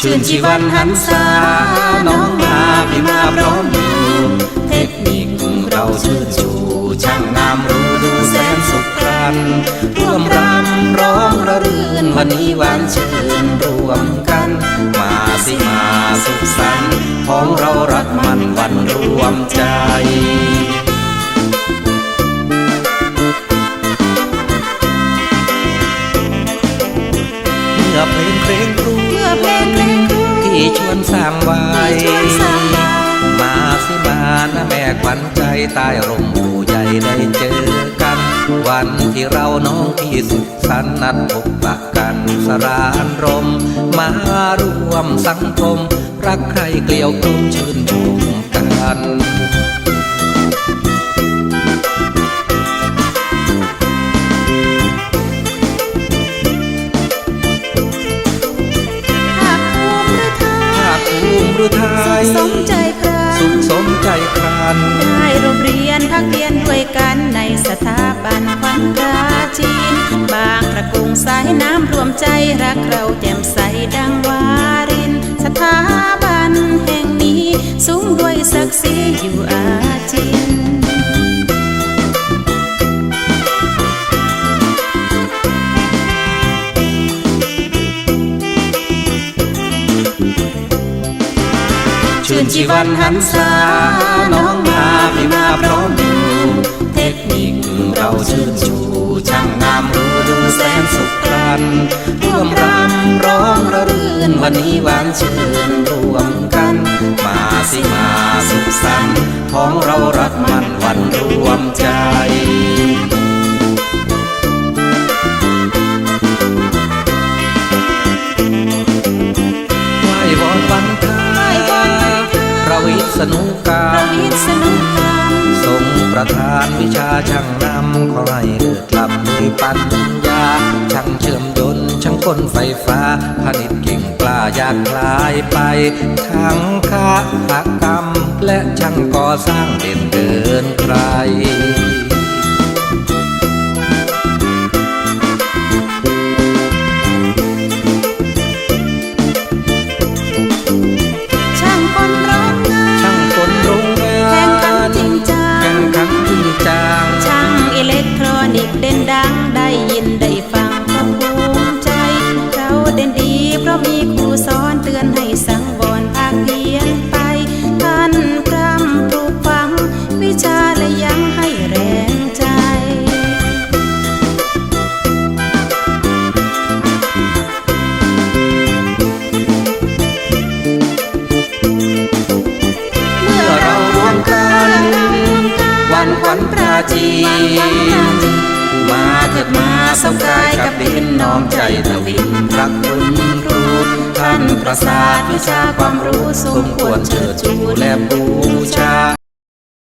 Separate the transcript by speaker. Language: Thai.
Speaker 1: ชื่นชีวันหันษาน้องมาพี่มาพร้อมอยู่เทคนิคเราชื่นชูช่างงามรู้ดูแสนสุขครัน ร่วมรำร้องระรื่นวันนี้หวานชื่นรวมกัน มาสิมาสุขสันต์ของเรารักมันวันรวมใจเมื่อเพลงเพลงครู
Speaker 2: เมื่อเพลงเพลงครู
Speaker 1: ที่ ชวนสร้างไว้
Speaker 2: ที่ชวนสร้างไว้
Speaker 1: มาสิมานะแม่ขวัญใจใต้ร่มผู้ใหญ่ได้เจอกัน วันที่เราน้องที่สุขสันต์นัดพบปะกันสรานรม มารวมสังคม รักใครเกลียวกลมชื่นชมกัน
Speaker 2: รือไทสุข
Speaker 1: ย
Speaker 2: สมใจคร
Speaker 1: สุขสมใจคราน
Speaker 2: ได้รบเรียนพักเรียนด้วยกันในสถาบันควันกาจีน บางประกงสายน้ำรวมใจรักเราแจ่มใสดังวา
Speaker 1: ชื่นชีวันหันษาน้องมาพี่มาพร้อมอยู่เทคนิคเราชื่นชูช่างงามรู้ดูแสนสุขครันร่วมรำร้องระรื่นวันนี้หวานชื่นรวมกัน มาสิมาสุขสันต์ของเรารักมันวันรวมใจ ประวิษณุกรร
Speaker 2: ประ
Speaker 1: ม
Speaker 2: วิษณุกรรม
Speaker 1: ทรงประทานวิชาช่างนำขอให้เลิกลำด้วยปัญญาช่างเชื่อมยนต์ช่างกลไฟฟ้าผลิตเก่งกล้าอยากคลายไปทั้งค้าหกรรม และช่างก่อสร้างเด่นเกินใคร
Speaker 2: เด่นดังได้ยินได้ฟังก็ภูมิใจ เราเด่นดีเพราะมีครูสอนเตือนให้สังวรภาคเพียนไป ท่านพร่ำปลูกฝัง วิชาและยังให้แรงใจ
Speaker 1: เมื่อเรารวมกันวันขวัญปราจีน มาเถิดมาสมกายกับดินน้อมใจทวินรักคุณครูท่านประสาทวิชาความรู้สมควรเชิดชูและบูชา